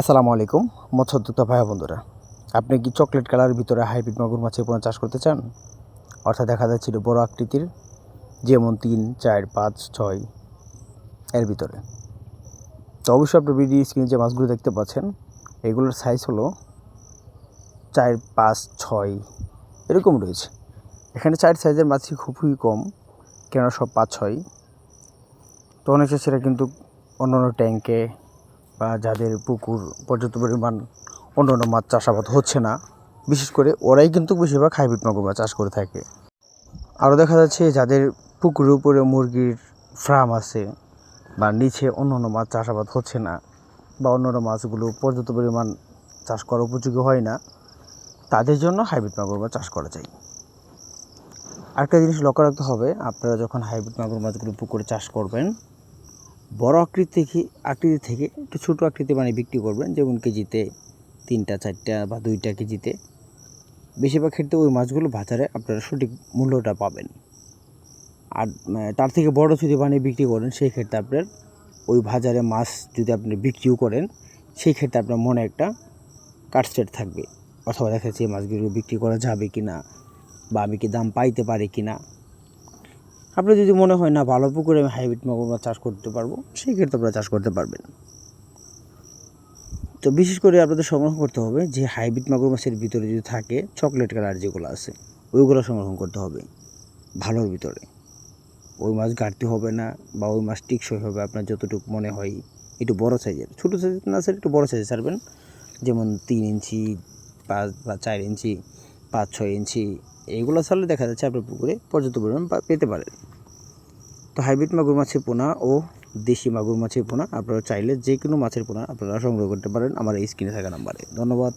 আসসালামু আলাইকুম মৎস্যোদ্যোক্তা ভাই বন্ধুরা। আপনি কি চকলেট কালারের ভিতরে হাইব্রিড মাগুর মাছের পোনা চাষ করতে চান? অর্থাৎ দেখা যাচ্ছিল বড় আকৃতির, যেমন তিন, চার, পাঁচ, ছয়, এর ভিতরে। তো অবশ্যই আপনি ভিডিও স্ক্রিনে যে মাছগুলো দেখতে পাচ্ছেন, এগুলোর সাইজ হলো চার, পাঁচ, ছয়, এরকম রয়েছে। এখানে চার সাইজের মাছই খুবই কম, কেননা সব পাঁচ, ছয়। তো অনেক চাষিরা কিন্তু অন্য অন্য ট্যাঙ্কে বা যাদের পুকুর পর্যাপ্ত পরিমাণ অন্য অন্য মাছ চাষাবাদ হচ্ছে না, বিশেষ করে ওরাই কিন্তু বেশিরভাগ হাইব্রিড মাগুর মাছ চাষ করে থাকে। আরও দেখা যাচ্ছে যাদের পুকুরের উপরে মুরগির ফার্ম আছে বা নিচে অন্য অন্য মাছ চাষাবাদ হচ্ছে না বা অন্য অন্য মাছগুলো পর্যাপ্ত পরিমাণ চাষ করা উপযোগী হয় না, তাদের জন্য হাইব্রিড মাগুর মাছ চাষ করা যায়। আরেকটা জিনিস লক্ষ্য রাখতে হবে, আপনারা যখন হাইব্রিড মাগুর মাছগুলো পুকুরে চাষ করবেন বড় আকৃতি থেকে আকৃতি থেকে একটু ছোটো আকৃতি মানে বিক্রি করবেন, যেমন কেজিতে তিনটা, চারটা বা দুইটা কেজিতে। বেশিরভাগ ক্ষেত্রে ওই মাছগুলো বাজারে আপনারা সঠিক মূল্যটা পাবেন। আর তার থেকে বড় যদি বানিয়ে বিক্রি করেন, সেই ক্ষেত্রে আপনার ওই বাজারে মাছ যদি আপনি বিক্রিও করেন, সেই ক্ষেত্রে আপনার মনে একটা কাটসেট থাকবে। অথবা দেখা যাচ্ছে এই মাছগুলো বিক্রি করা যাবে কি না বা আমি কি দাম পাইতে পারি কি না আপনার যদি মনে হয়, না, ভালো পুকুরে আমি হাইব্রিড মাগুর মাছ চাষ করতে পারব সেই ক্ষেত্রে আপনারা চাষ করতে পারবেন। তো বিশেষ করে আপনাদের সংগ্রহ করতে হবে যে হাইব্রিড মাগুর মাছের ভিতরে যদি থাকে, চকলেট কালার যেগুলো আছে, ওইগুলো সংগ্রহ করতে হবে, ভালোর ভিতরে। ওই মাছ ঘাটতি হবে না বা ওই মাছ টিকসই হবে, আপনার যতটুকু মনে হয়, একটু বড় সাইজের। ছোটো সাইজের না স্যার, একটু বড় সাইজের ছাড়বেন। যেমন তিন ইঞ্চি, পাঁচ বা চার ইঞ্চি, পাঁচ ছয় ইঞ্চি এইগুলো ছাড়লে দেখা যাচ্ছে আপনার পুকুরে পর্যাপ্ত পরিমাণ পেতে পারেন। তো হাইব্রিড মাগুর মাছের পোনা ও দেশি মাগুর মাছের পোনা আপনারা চাইলে যে কোনো মাছের পোনা আপনারা সংগ্রহ করতে পারেন আমার এই স্ক্রিনে থাকা নাম্বারে। ধন্যবাদ।